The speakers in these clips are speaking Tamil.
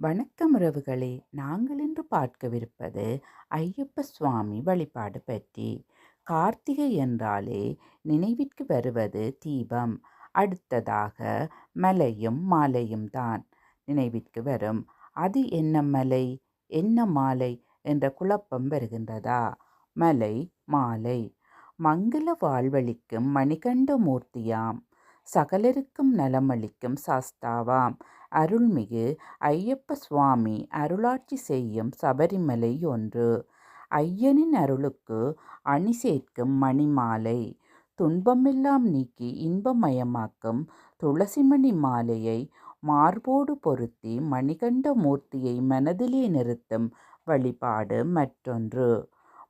வணக்கம் உறவுகளே. நாங்கள் இன்று பார்க்கவிருப்பது ஐயப்ப சுவாமி வழிபாடு பற்றி. கார்த்திகை என்றாலே நினைவிற்கு வருவது தீபம். அடுத்ததாக மலையும் மாலையும் தான் நினைவிற்கு வரும். அது என்ன மலை? என்ன மாலை? என்ற குழப்பம் வருகின்றதா? மலை மாலை. மங்கள வாழ்வழிக்கும் மணிகண்ட மூர்த்தியாம். சகலருக்கும் நலமளிக்கும் சாஸ்தாவாம். அருள்மிகு ஐயப்ப சுவாமி அருளாட்சி செய்யும் சபரிமலை ஒன்று. ஐயனின் அருளுக்கு அணி சேர்க்கும் மணிமாலை. துன்பமெல்லாம் நீக்கி இன்பமயமாக்கும் துளசிமணி மாலையை மார்போடு பொருத்தி மணிகண்ட மூர்த்தியை மனதிலே நிறுத்தும் வழிபாடு மற்றொன்று.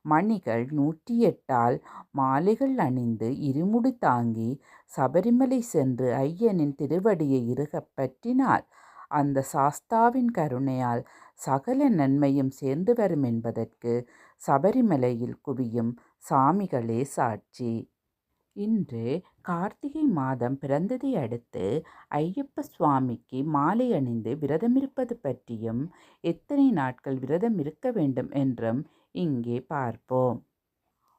மணிகள் நூற்றி எட்டால் மாலைகள் அணிந்து இருமுடி தாங்கி சபரிமலை சென்று ஐயனின் திருவடியை இருகப் பற்றினால் அந்த சாஸ்தாவின் கருணையால் சகல நன்மையும் சேர்ந்து வரும் என்பதற்கு சபரிமலையில் குவியும் சாமிகளே சாட்சி. இன்று கார்த்திகை மாதம் பிறந்ததை அடுத்து ஐயப்ப சுவாமிக்கு மாலை அணிந்து விரதமிருப்பது பற்றியும் எத்தனை நாட்கள் விரதம் இருக்க வேண்டும் என்றும் இங்கே பார்ப்போம்.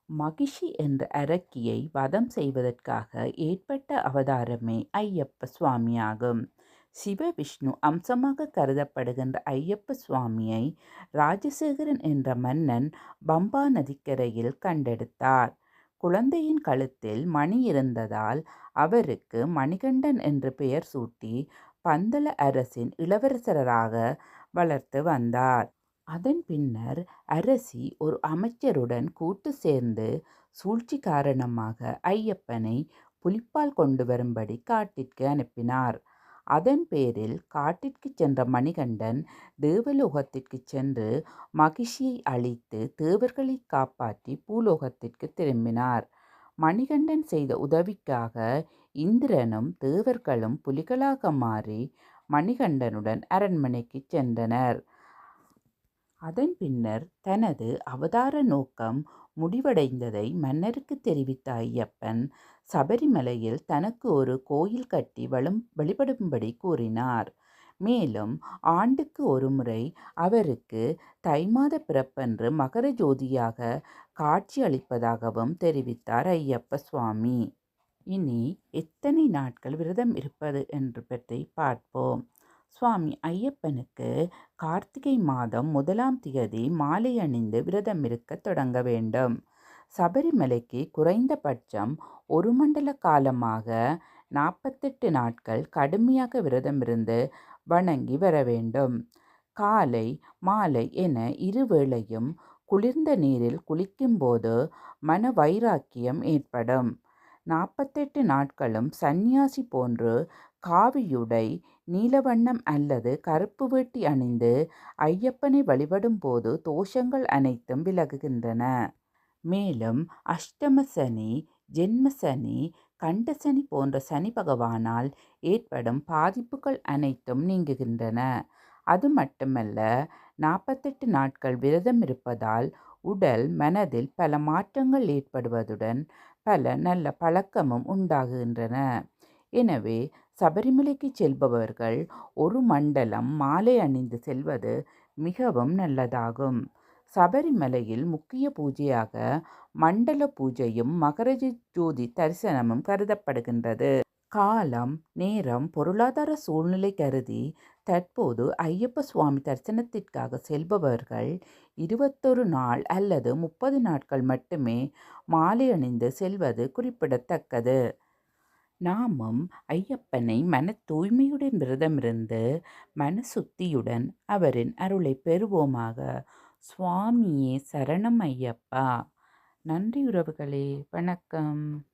மகிஷி என்ற அரக்கியை வதம் செய்வதற்காக ஏற்பட்ட அவதாரமே ஐயப்ப சுவாமியாகும். சிவ விஷ்ணு அம்சமாக கருதப்படுகின்ற ஐயப்ப சுவாமியை ராஜசேகரன் என்ற மன்னன் பம்பா நதிக்கரையில் கண்டெடுத்தார். குழந்தையின் கழுத்தில் மணி இருந்ததால் அவருக்கு மணிகண்டன் என்று பெயர் சூட்டி பந்தள அரசின் இளவரசராக வளர்த்து வந்தார். அதன் பின்னர் அரசி ஒரு அமைச்சருடன் கூட்டு சேர்ந்து சூழ்ச்சி காரணமாக ஐயப்பனை புலிப்பால் கொண்டு வரும்படி காட்டிற்கு அனுப்பினார். அதன் பேரில் காட்டிற்கு சென்ற மணிகண்டன் தேவலோகத்திற்கு சென்று மகிழ்ச்சியை அழித்து தேவர்களை காப்பாற்றி பூலோகத்திற்கு திரும்பினார். மணிகண்டன் செய்த உதவிக்காக இந்திரனும் தேவர்களும் புலிகளாக மாறி மணிகண்டனுடன் அரண்மனைக்கு சென்றனர். அதன் பின்னர் தனது அவதார நோக்கம் முடிவடைந்ததை மன்னருக்கு தெரிவித்த ஐயப்பன் சபரிமலையில் தனக்கு ஒரு கோயில் கட்டி வளம் வழிபடும்படி கூறினார். மேலும் ஆண்டுக்கு ஒரு முறை அவருக்கு தை மாத பிறப்பன்று மகர ஜோதியாக காட்சி அளிப்பதாகவும் தெரிவித்தார் ஐயப்ப சுவாமி. இனி எத்தனை நாட்கள் விரதம் இருப்பது என்று பற்றி பார்ப்போம். சுவாமி ஐயப்பனுக்கு கார்த்திகை மாதம் முதலாம் திகதி மாலை அணிந்து விரதம் இருக்க தொடங்க வேண்டும். சபரிமலைக்கு குறைந்தபட்சம் ஒரு மண்டல காலமாக நாற்பத்தெட்டு நாட்கள் கடுமையாக விரதமிருந்து வணங்கி வர வேண்டும். காலை மாலை என இருவேளையும் குளிர்ந்த நீரில் குளிக்கும்போது மன வைராக்கியம் ஏற்படும். நாற்பத்தெட்டு நாட்களும் சந்நியாசி போன்று காவியுடை நீலவண்ணம் அல்லது கருப்பு வேட்டி அணிந்து ஐயப்பனை வழிபடும் போது தோஷங்கள் அனைத்தும் விலகுகின்றன. மேலும் அஷ்டம சனி ஜென்ம சனி கண்ட சனி போன்ற சனி பகவானால் ஏற்படும் பாதிப்புகள் அனைத்தும் நீங்குகின்றன. அது மட்டுமல்ல நாற்பத்தெட்டு நாட்கள் விரதம் இருப்பதால் உடல் மனதில் பல மாற்றங்கள் ஏற்படுவதுடன் பல நல்ல பழக்கமும் உண்டாகுகின்றன. எனவே சபரிமலைக்கு செல்பவர்கள் ஒரு மண்டலம் மாலை அணிந்து செல்வது மிகவும் நல்லதாகும். சபரிமலையில் முக்கிய பூஜையாக மண்டல பூஜையும் மகரஜ ஜோதி தரிசனமும் கருதப்படுகின்றது. காலம் நேரம் பொருளாதார சூழ்நிலை கருதி தற்போது ஐயப்ப சுவாமி தரிசனத்திற்காக செல்பவர்கள் இருபத்தொரு நாள் அல்லது முப்பது நாட்கள் மட்டுமே மாலை அணிந்து செல்வது குறிப்பிடத்தக்கது. நாமும் ஐயப்பனை மன தூய்மையுடன் விரதமிருந்து மன சுத்தியுடன் அவரின் அருளை பெறுவோமாக. சுவாமியே சரணம் ஐயப்பா. நன்றி உறவுகளே. வணக்கம்.